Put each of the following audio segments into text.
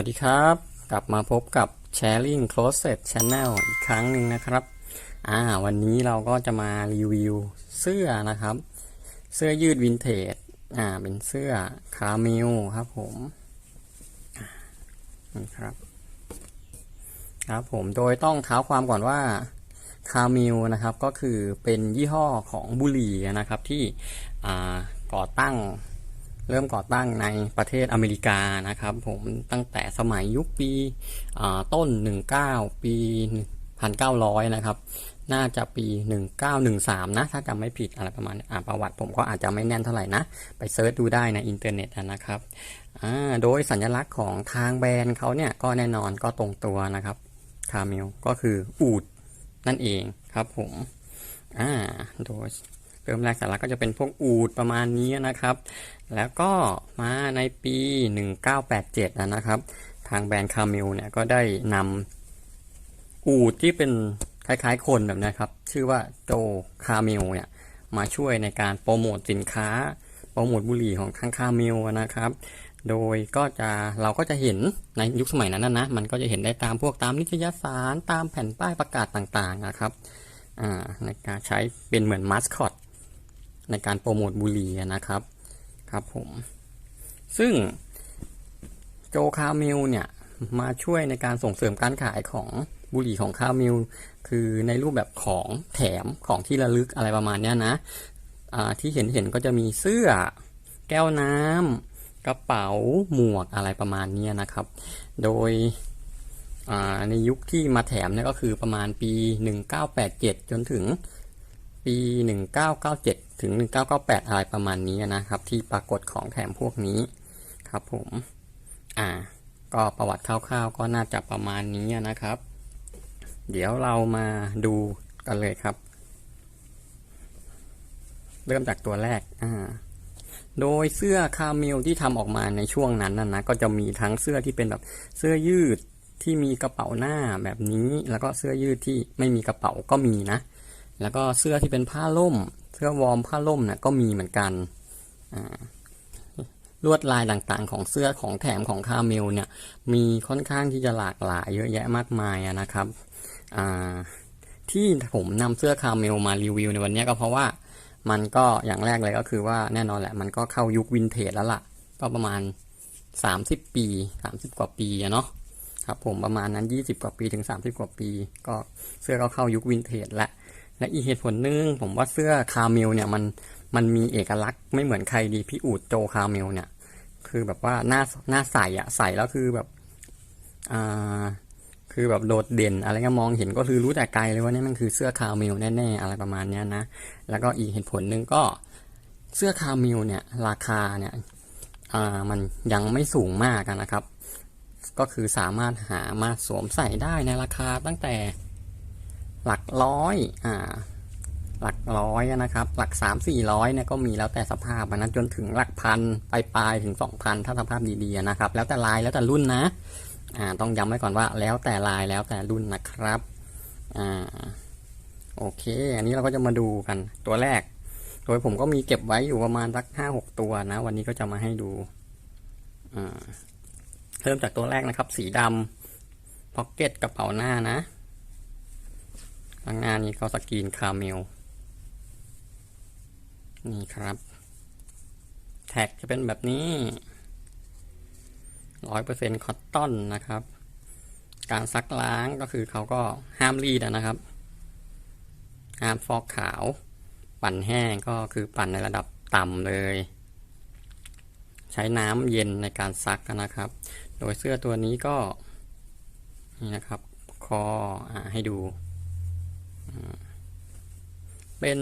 วัสดีครับ กลับมาพบกับ Sharing Closet Channel อีกครั้งหนึ่งนะครับ อ่า วันนี้เราก็จะมารีวิวเสื้อนะครับ เสื้อยืดวินเทจ อ่า เป็นเสื้อคาเมลครับผมนี่ครับ ครับผม โดยต้องเท้าความก่อนว่าคาเมลนะครับ ก็คือเป็นยี่ห้อของบุหรี่นะครับที่อ่าก่อตั้ง เริ่มก่อตั้งในประเทศอเมริกานะครับ ผมตั้งแต่สมัยยุคปีต้น 19 ปี 1900 นะครับ น่าจะปี 1913 นะ ถ้าจำไม่ผิดอะไรประมาณอ่าประวัติผมก็อาจจะไม่แน่นเท่าไหร่นะ ไปเซิร์ชดูได้ในอินเทอร์เน็ตนะครับโดยสัญลักษณ์ของทางแบรนด์เขาเนี่ยก็แน่นอนก็ตรงตัวนะครับคาเมลก็คืออูดนั่นเองครับผมอ่าโดย เริ่มแรกสาระก็จะเป็นพวกอูดประมาณนี้นะครับ แล้วก็มาในปี 1987 นะนะครับ ทางแบรนด์คาเมลเนี่ยก็ได้นำอูดที่เป็นคล้ายๆคนแบบนี้ครับ ชื่อว่าโจคาเมลเนี่ยมาช่วยในการโปรโมทสินค้า โปรโมทบุหรี่ของทางคาเมลนะครับ โดยก็จะเราก็จะเห็นในยุคสมัยนั้นนะนะ มันก็จะเห็นได้ตามพวกตามนิตยสารตามแผ่นป้ายประกาศต่างๆนะครับในการใช้เป็นเหมือนมาสคอต ในการโปรโมทบุหรี่นะครับครับผมซึ่งโจคาเมลเนี่ยมาช่วยในการส่งเสริมการขายของบุหรี่ของคาเมลคือในรูปแบบของแถมของที่ระลึกอะไรประมาณเนี้ยนะที่เห็นเห็นก็จะมีเสื้อแก้วน้ำกระเป๋าหมวกอะไรประมาณเนี้ยนะครับ โดยในยุคที่มาแถมเนี่ยก็คือประมาณปี 1987 จนถึง ปี 1997 ถึง 1998 อะไรประมาณนี้นะครับ ที่ปรากฏของแถมพวกนี้ครับผม อ่า ก็ประวัติคร่าวๆ ก็น่าจะประมาณนี้นะครับ เดี๋ยวเรามาดูกันเลยครับ เริ่มจากตัวแรก อ่า โดยเสื้อคาเมลที่ทำออกมาในช่วงนั้นนะนะ ก็จะมีทั้งเสื้อที่เป็นแบบเสื้อยืดที่มีกระเป๋าหน้าแบบนี้ แล้วก็เสื้อยืดที่ไม่มีกระเป๋าก็มีนะ แล้วก็เสื้อที่เป็นผ้าล่ม เสื้อวอร์มผ้าล่มนะก็มีเหมือนกันลวดลายต่างๆ ของเสื้อของแถมของคาเมลเนี่ย มีค่อนข้างที่จะหลากหลายเยอะแยะมากมายนะครับที่ผมนำเสื้อคาเมลมารีวิวในวันนี้ก็เพราะว่ามันก็อย่างแรกเลยก็คือว่าแน่นอนแหละ มันก็เข้ายุควินเทจแล้วล่ะ ก็ประมาณ 30 ปี 30 กว่าปีเนาะครับผมประมาณนั้น 20 กว่าปีถึง 30 กว่าปี ก็เสื้อก็เข้ายุควินเทจแล้ว และอีกเหตุผลหนึงผมว่าเสื้อคาเมลเนี่ยมันมันมีเอกลักษณ์ไม่เหมือนใครดีพี่อูดโจคาเมลเนี่ยคือแบบว่าหน้าหน้าใสอะใสแล้วคือแบบอ่าคือแบบโดดเด่น อะไรก็มองเห็นก็คือรู้แต่ไกลเลยว่านี่มันคือเสื้อคาเมลแน่ๆอะไรประมาณเนี้ยนะแล้วก็อีกเหตุผลหนึ่งก็เสื้อคาเมลเนี่ยราคาเนี่ยอ่ามันยังไม่สูงมากนะครับ ก็คือสามารถหามาสวมใส่ได้ในราคาตั้งแต่ หลักร้อยอ่าหลักร้อยนะครับ หลักสามสี่ร้อยเนี่ยก็มีแล้วแต่สภาพนะจนถึงหลักพันปลายปลายถึงสองพันถ้าสภาพดีๆนะครับ แล้วแต่ลายแล้วแต่รุ่นนะอ่าต้องย้ำไว้ก่อนว่าแล้วแต่ลายแล้วแต่รุ่นนะครับอ่าโอเค อันนี้เราก็จะมาดูกันตัวแรก โดยผมก็มีเก็บไว้อยู่ประมาณสักห้าหกตัวนะ วันนี้ก็จะมาให้ดูอ่าเริ่มจากตัวแรกนะครับ สีดำพ็อกเก็ตกระเป๋าหน้านะ ข้างหน้านี้ก็สกรีนคาเมล นี่ครับ แท็กจะเป็นแบบนี้ร้อยเปอร์เซ็นต์คอตตอนนะครับ การซักล้างก็คือเขาก็ห้ามรีดอะนะครับ ห้ามฟอกขาว ปั่นแห้งก็คือปั่นในระดับต่ำเลย ใช้น้ำเย็นในการซักนะครับ โดยเสื้อตัวนี้ก็ นี่นะครับ คออให้ดู เป็น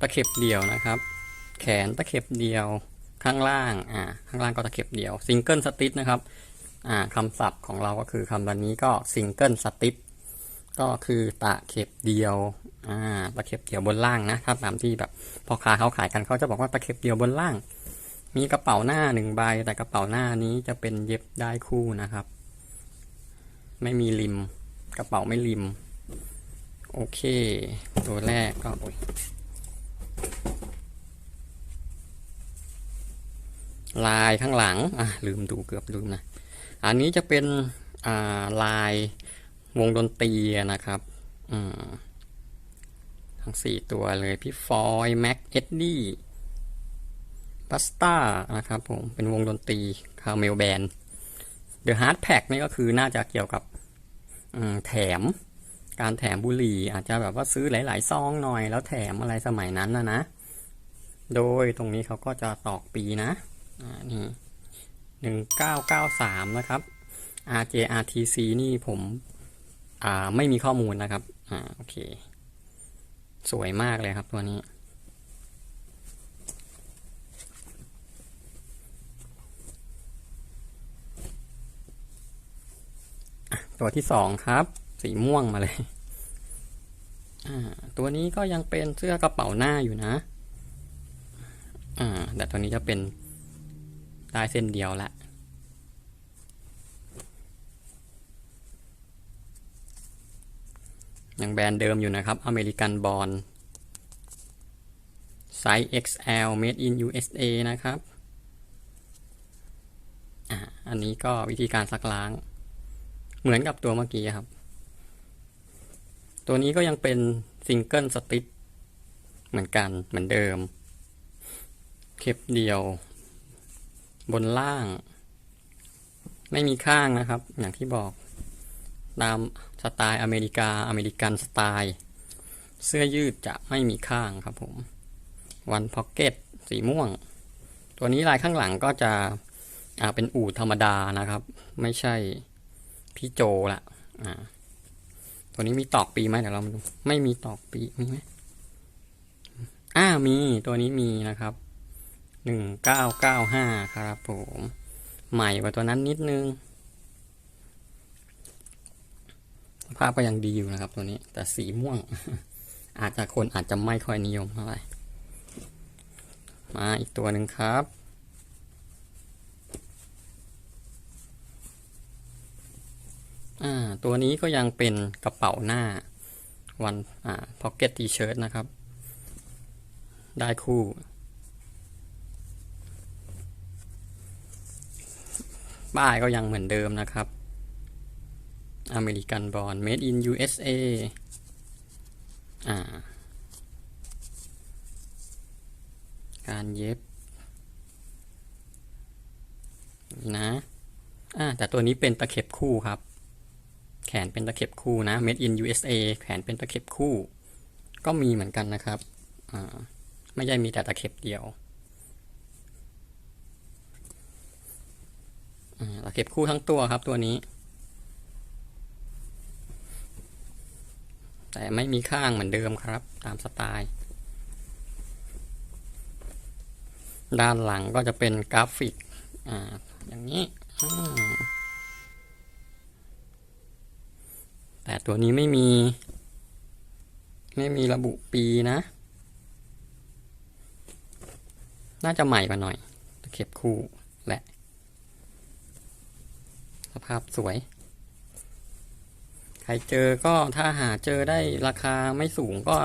ตะเข็บเดี่ยวนะครับ แขนตะเข็บเดียวข้างล่างอ่าข้างล่างก็ตะเข็บเดียวซิงเกิลสติ t นะครับอ่าคำศัพท์ของเราก็คือคำวันนี้ก็ซิงเกิลสติ t ก็คือตะเข็บเดียวอ่าตะเข็บเดียวบนล่างนะถ้าตามที่แบบพ่อค้าเขาขายกันเขาจะบอกว่าตะเข็บเดียวบนล่าง มีกระเป๋าหน้าหนึ่งใบ แต่กระเป๋าหน้านี้จะเป็นเย็บได้คู่นะครับ ไม่มีริม กระเป๋าไม่ริม โอเค ตัวแรกก็อ้ยลายข้างหลัง อะ ลืมดูเกือบลืมนะ อันนี้จะเป็นอ่าลายวงดนตรีนะครับอืมทั้งสี่ตัวเลยพี่ฟอยแม็กเอ็ดดี้บัสต้านะครับผม เป็นวงดนตรีคาเมลแบนเดอะฮาร์ดแพ็กนี่ก็คือน่าจะเกี่ยวกับอืมแถม การแถมบุหรี่อาจจะแบบว่าซื้อหลาย ๆ ซองหน่อย แล้วแถมอะไรสมัยนั้นนะนะ โดยตรงนี้เขาก็จะตอกปีนะนี่หนึ่งเก้าเก้าสามนะครับ RJRTC นี่ผมอ่าไม่มีข้อมูลนะครับ อ่าโอเค สวยมากเลยครับตัวนี้ตัวที่สองครับ สีม่วงมาเลย ตัวนี้ก็ยังเป็นเสื้อกระเป๋าหน้าอยู่นะแต่ตัวนี้จะเป็นได้เส้นเดียวละยังแบรนด์เดิมอยู่นะครับ อเมริกันบอลไซส์ XL made in USA นะครับอันนี้ก็วิธีการซักล้าง เหมือนกับตัวเมื่อกี้ครับ ตัวนี้ก็ยังเป็นซิงเกิลสติปเหมือนกันเหมือนเดิม เข็บเดียว บนล่าง ไม่มีข้างนะครับ อย่างที่บอก ตามสไตล์อเมริกา อเมริกันสไตล์ เสื้อยืดจะไม่มีข้างครับผม วันพ็อกเก็ตสีม่วง ตัวนี้ลายข้างหลังก็จะอ่าเป็นอู่ธรรมดานะครับ ไม่ใช่พี่โจละอ่า ตัวนี้มีตอกปีไหมเดี๋ยวเรามาดู ไม่มีตอกปีมีไหมอ่ามีตัวนี้มีนะครับหนึ่งเก้าเก้าห้าครับผมใหม่กว่าตัวนั้นนิดนึงสภาพก็ยังดีอยู่นะครับ ตัวนี้ แต่สีม่วง อาจจะคนอาจจะไม่ค่อยนิยมเท่าไหร่มาอีกตัวหนึ่งครับ อ่า ตัวนี้ก็ยังเป็นกระเป๋าหน้าวันอ่าพ็อกเก็ตทีเชิร์ตนะครับ ได้คู่ ป้ายก็ยังเหมือนเดิมนะครับ อเมริกันบอล made in USA อ่าการเย็บนี่นะอ่าแต่ตัวนี้เป็นตะเข็บคู่ครับ แขนเป็นตะเข็บคู่นะ made in USA แขนเป็นตะเข็บคู่ ก็มีเหมือนกันนะครับ ไม่ใช่มีแต่ตะเข็บเดียวตะเข็บคู่ทั้งตัวครับตัวนี้ แต่ไม่มีข้างเหมือนเดิมครับ ตามสไตล์ ด้านหลังก็จะเป็นกราฟิกออย่างนี้อืม แต่ตัวนี้ไม่มี ไม่มีระบุปีนะ น่าจะใหม่กว่าหน่อยตะเข็บคู่แหละ สภาพสวย ใครเจอก็ถ้าหาเจอได้ราคาไม่สูงก็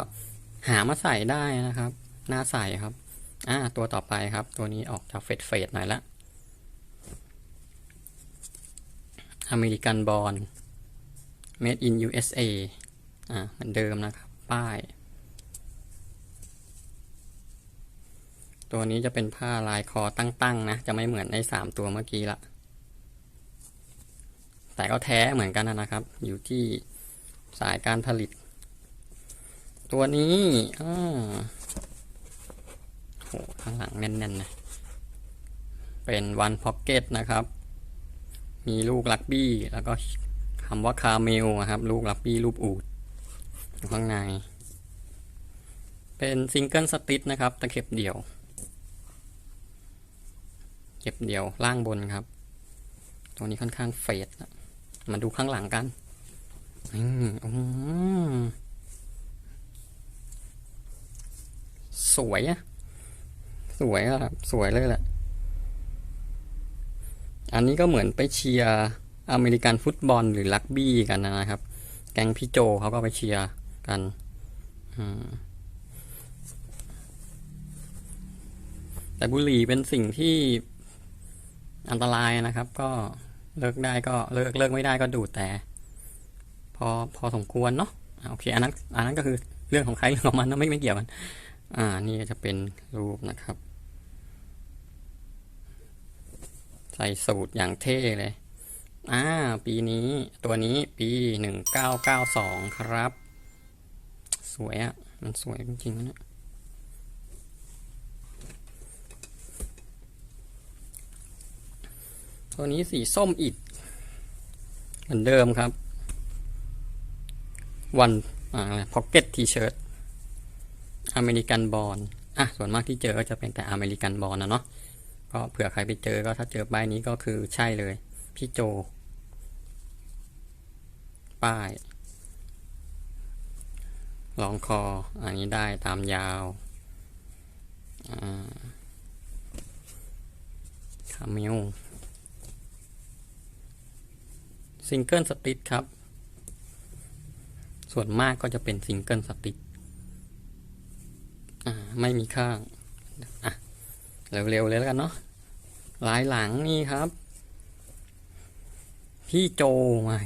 หามาใส่ได้นะครับน่าใส่ครับ อ่า ตัวต่อไปครับ ตัวนี้ออกจากเฟดเฟดหน่อยละ อเมริกันบอล made in USA อ่าเหมือนเดิมนะครับ ป้าย ตัวนี้จะเป็นผ้าลายคอตั้งๆนะ จะไม่เหมือนในสามตัวเมื่อกี้ละ แต่ก็แท้เหมือนกันนะครับ อยู่ที่สายการผลิต ตัวนี้อ่าโหข้างหลังแน่นๆนะเป็นวันพ็อกเก็ตนะครับ มีลูกลักบี้แล้วก็ คำว่าคาเมลครับ ลูกลักบี้รูปอูดข้างใน เป็นซิงเกิลสติทนะครับ ตะเข็บเดี่ยวเก็บเดี่ยวล่างบนครับ ตัวนี้ค่อนข้างเฟดนะมาดูข้างหลังกันอืมอืมสวยอะสวยอะครับ สวยเลยแหละ อันนี้ก็เหมือนไปเชียร์ อเมริกันฟุตบอลหรือลักบี้กันนะครับ แก๊งพี่โจเขาก็ไปเชียร์กันแต่บุหรี่เป็นสิ่งที่อันตรายนะครับ ก็เลิกได้ก็เลิกเลิกไม่ได้ก็ดูดแต่ พอพอสมควรเนาะโอเคอันนั้นอันนั้นก็คือเรื่องของใครเรื่องของมันนะไม่ไม่เกี่ยวกัน อ่า นี่จะเป็นรูปนะครับ ใส่สูตรอย่างเท่เลย อ่า ปีนี้ตัวนี้ปีหนึ่งเก้าเก้าสองครับ สวยอะ่ะ มันสวยจริงๆนะตัวนี้สีส้มอิด เหมือนเดิมครับ วันอ่าพ็อกเก็ตทีเชิร์ตอเมริกันบอลอะ ส่วนมากที่เจอก็จะเป็นแต่อเมริกันบอลนะเนาะก็เผื่อใครไปเจอก็ถ้าเจอป้ายนี้ก็คือใช่เลย พี่โจ ป้าย ลองคอ อันนี้ได้ตามยาวคาเมลซิงเกิลสติทครับ ส่วนมากก็จะเป็นซิงเกิลสติทไม่มีข้างอะเร็วๆเลยแล้วกันเนาะลายหลังนี่ครับ พี่โจมา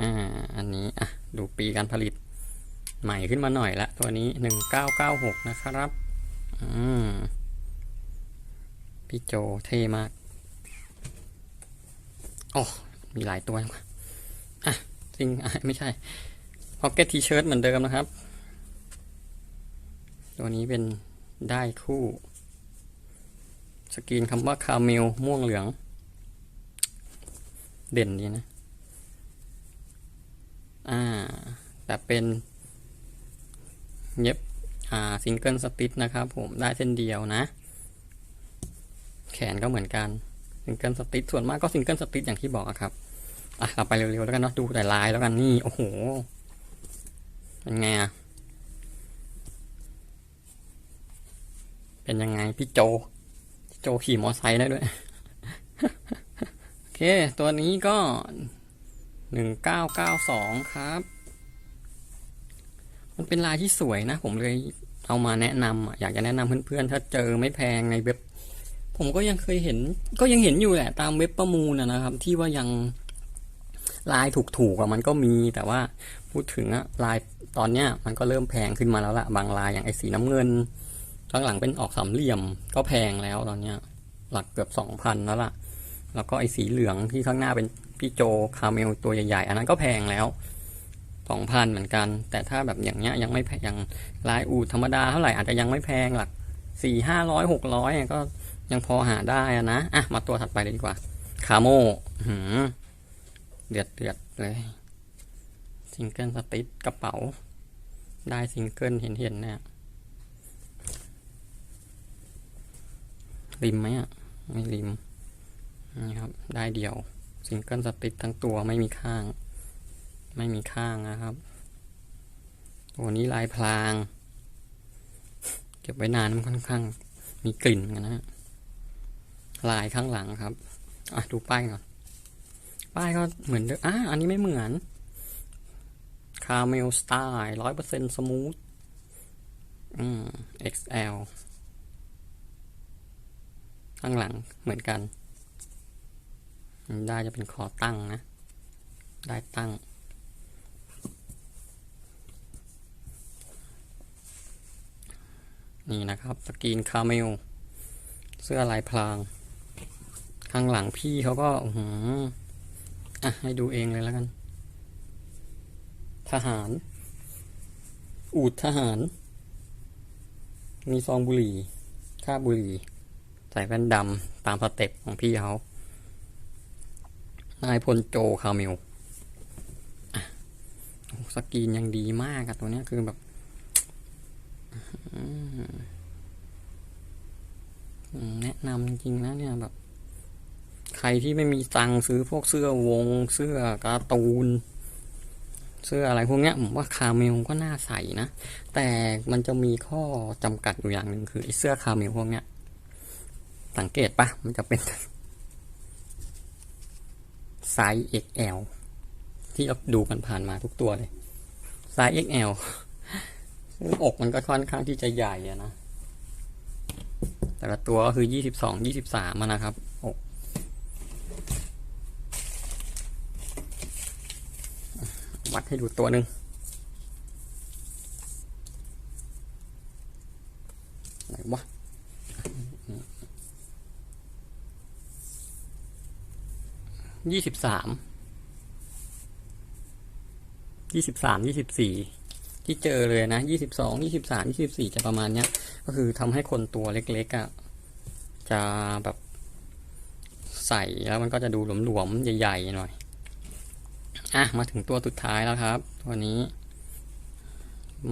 อ่า อันนี้อะดูปีการผลิตใหม่ขึ้นมาหน่อยละตัวนี้หนึ่งเก้าเก้าหกนะครับอืมพี่โจเท่มากโอ้มีหลายตัวจังวอะจริงอะไม่ใช่พ็อกเก็ตทีเชิร์ตเหมือนเดิมนะครับ ตัวนี้เป็นได้คู่ สกรีนคำว่าคาเมลม่วงเหลือง เด่นดีนะ อ่าแต่เป็น เย็บอ่าซิงเกิลสติทนะครับผมได้เส้นเดียวนะ แขนก็เหมือนกันซิงเกิลสติทส่วนมากก็ซิงเกิลสติทอย่างที่บอกครับอะเราไปเร็วๆแล้วกันเนาะดูแต่ลายแล้วกันนี่โอ้โหเป็นไงอะเป็นยังไงพี่โจ โจขี่มอไซค์ได้ด้วย โอเค ตัวนี้ก็ หนึ่งเก้าเก้าสองครับ มันเป็นลายที่สวยนะ ผมเลยเอามาแนะนำอยากจะแนะนำเพื่อนๆ ถ้าเจอไม่แพงในเว็บ ผมก็ยังเคยเห็น ก็ยังเห็นอยู่แหละ ตามเว็บประมูลนะครับ ที่ว่ายังลายถูกๆอะมันก็มีแต่ว่าพูดถึงอะลายตอนเนี้ยมันก็เริ่มแพงขึ้นมาแล้วละบางลายอย่างไอ้สีน้ำเงินข้างหลังเป็นออกสามเหลี่ยมก็แพงแล้วตอนเนี้ย หลักเกือบสองพันแล้วล่ะ แล้วก็ไอ้สีเหลืองที่ข้างหน้าเป็น พี่โจคาเมลตัวใหญ่ๆ อันนั้นก็แพงแล้วสองพันเหมือนกัน แต่ถ้าแบบอย่างเงี้ยยังไม่แพงอย่างลายอูดธรรมดาเท่าไหร่อาจจะยังไม่แพงหลักสี่ห้าร้อยหกร้อยก็ยังพอหาได้นะ อะ มาตัวถัดไปเลยดีกว่า คาโมหืมเดือดเดือดเลยซิงเกิลสติทกระเป๋า ได้ซิงเกิลเห็นเห็นเนี่ยริมไหมอะ ไม่ริม นี่ครับ ได้เดี่ยว ซิงเกิลสติททั้งตัวไม่มีข้าง ไม่มีข้างนะครับ ตัวนี้ลายพลาง เก็บไว้นานมันค่อนข้าง มีกลิ่นกันนะฮะลายข้างหลังครับ อะดูป้ายก่อน ป้ายก็เหมือนเดิมอะอันนี้ไม่เหมือนคาเมลสไตล์ร้อยเปอร์เซ็นต์สมูท อืม XL ข้างหลังเหมือนกัน ได้จะเป็นคอตั้งนะ ได้ตั้ง นี่นะครับสกรีนคาเมล เสื้อลายพลาง ข้างหลังพี่เขาก็อือหืออะ ให้ดูเองเลยแล้วกัน ทหาร อูดทหาร มีซองบุหรี่ค่าบบุหรี่ ใส่แว่นดำตามสเต็ปของพี่เขา นายพลโจคาเมลสกรีนยังดีมากอะตัวนี้คือแบบแนะนำจริงนะเนี่ยแบบ ใครที่ไม่มีตังค์ซื้อพวกเสื้อวง เสื้อการ์ตูน เสื้ออะไรพวกเนี้ยผมว่าคาเมลก็น่าใส่นะ แต่มันจะมีข้อจำกัดอยู่อย่างหนึ่งคือไอ้เสื้อคาเมลพวกเนี้ย สังเกตปะมันจะเป็น ไซส์ XL ที่เราดูกันผ่านมาทุกตัวเลยไซส์ XL ซึ่งอกมันก็ค่อนข้างที่จะใหญ่อะนะ แต่ละตัวก็คือยี่สิบสองยี่สิบสามนะครับ อก วัดให้ดูตัวหนึ่ง ยี่สิบสามยี่สิบสามยี่สิบสี่ที่เจอเลยนะยี่สิบสองยี่สิบสามยี่สิบสี่จะประมาณเนี้ย ก็คือทำให้คนตัวเล็กๆอะ่ะจะแบบใส่แล้วมันก็จะดูหลวมๆใหญ่ๆหน่อย อะ มาถึงตัวสุดท้ายแล้วครับ ตัวนี้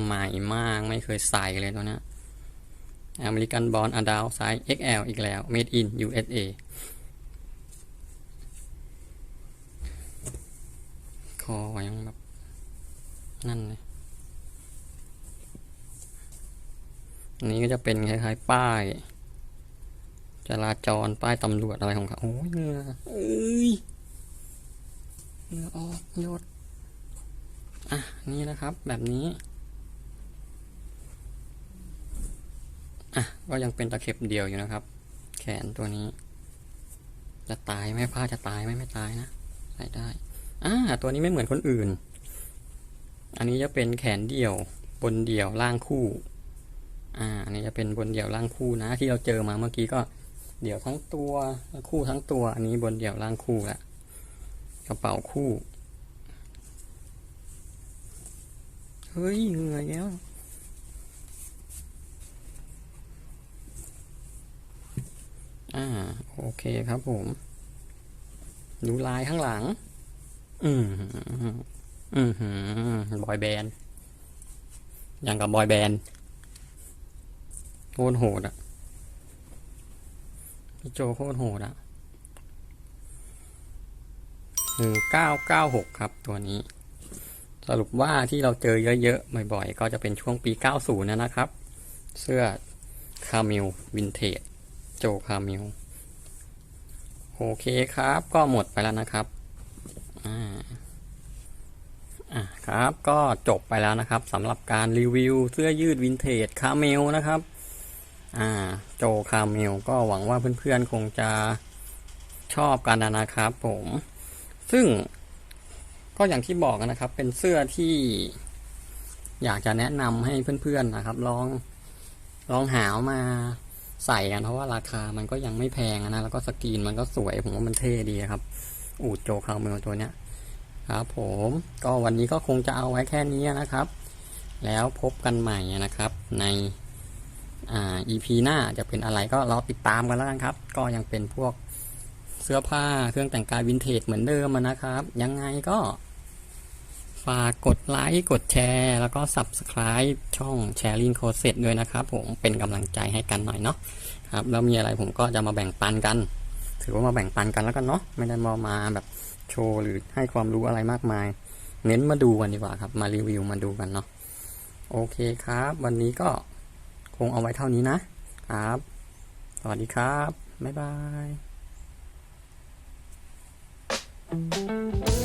ใหม่มากไม่เคยใส่เลยตัวนี้อเมริกันบอลอดาวไซส์ XL อีกแล้ว made in USA คอยังแบบนั่นเลยนี้ก็จะเป็นคล้ายๆ ป้ายจราจรป้ายตำรวจอะไรของเขาโอ้ยเงือเอ้ยเงือออกหยดอะนี่นะครับแบบนี้อะก็ยังเป็นตะเข็บเดียวอยู่นะครับ แขนตัวนี้ จะตายไหมผ้าจะตายไหมไม่ตายนะใส่ได้ อ่าตัวนี้ไม่เหมือนคนอื่น อันนี้จะเป็นแขนเดี่ยวบนเดี่ยวล่างคู่ อ่า อันนี้จะเป็นบนเดี่ยวล่างคู่นะ ที่เราเจอมาเมื่อกี้ก็เดี่ยวทั้งตัวคู่ทั้งตัว อันนี้บนเดี่ยวล่างคู่ละกระเป๋าคู่ เฮ้ยเหนื่อยแล้วอ่า โอเคครับผม ดูลายข้างหลัง อืมอืมบอยแบนด์อย่างกับบอยแบนด์โคตรโหดอะพี่โจโคตรโหดอะหนึ่งเก้าเก้าหกครับตัวนี้ สรุปว่าที่เราเจอเยอะๆ บ่อยๆ ก็จะเป็นช่วงปี 90นะนะครับ เสื้อคามิลวินเทจโจคามิลโอเคครับ ก็หมดไปแล้วนะครับ อ่าอะครับก็จบไปแล้วนะครับสำหรับการรีวิวเสื้อยืดวินเทจคาเมลนะครับ อ่า โจคาเมลก็หวังว่าเพื่อนๆคงจะชอบกันนะครับผม ซึ่งก็อย่างที่บอกนะครับ เป็นเสื้อที่อยากจะแนะนำให้เพื่อนๆนะครับ ลองลองหามาใส่กันเพราะว่าราคามันก็ยังไม่แพงนะแล้วก็สกรีนมันก็สวยผมว่ามันเท่ดีครับ อูดโจคาเมลตัวเนี้ยครับผมก็วันนี้ก็คงจะเอาไว้แค่นี้นะครับ แล้วพบกันใหม่นะครับ ในอ่า EP หน้าจะเป็นอะไรก็รอติดตามกันแล้วกันครับ ก็ยังเป็นพวกเสื้อผ้าเครื่องแต่งกายวินเทจเหมือนเดิมนะครับ ยังไงก็ฝากกดไลค์ กดแชร์ แล้วก็ Subscribe ช่อง Sharing c o s e t ด้วยนะครับผมเป็นกำลังใจให้กันหน่อยเนาะครับ แล้วมีอะไรผมก็จะมาแบ่งปันกัน ถือว่ามาแบ่งปันกันแล้วกันเนาะไม่ได้มามาแบบโชว์หรือให้ความรู้อะไรมากมาย เน้นมาดูกันดีกว่าครับ มารีวิวมาดูกันเนาะโอเคครับ วันนี้ก็คงเอาไว้เท่านี้นะครับ สวัสดีครับ บ๊ายบาย